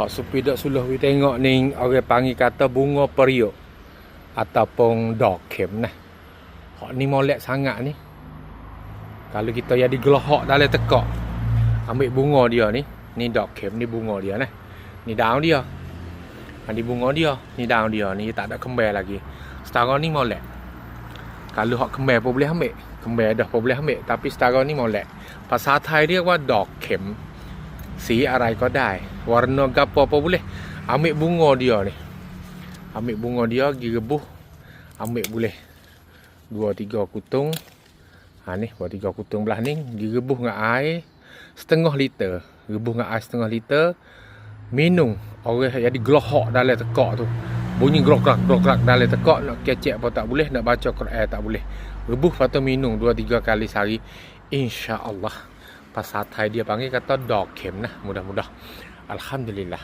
Hak sepi dak suluh we tengok ni orang panggil kata bunga periuk ataupun dokem nah. Hak ni molek sangat ni. Kalau kita jadi gelohok dalam tekak ambil bunga dia ni, ni dokem ni bunga dia nah. Ni daun dia. Ha, ni bunga dia, ni daun dia ni tak ada kembang lagi. Setara ni molek. Kalau hak kembang pun boleh ambil. Kembang dah pun boleh ambil tapi setara ni molek. Pasal thai dia kuat dokem. kem. สีอะไรก็ได้ warna gapo apa boleh ambil bunga dia ni ambil bunga dia pergi rebuh ambil boleh dua tiga kutung ha ni dua tiga kutung belah ni direbuh dengan air setengah liter rebuh dengan air setengah liter minum orang jadi gelohok dalam tekak tu bunyi gelok-gelok gelok dalam tekak nak kecek apa tak boleh nak baca Quran tak boleh rebuh lepas tu minum dua tiga kali sehari insya-Allah ภาษาไทยเดียบางทีก็ต้นดอกเข็มนะมุดามุดาอัลฮัมดุลิลละ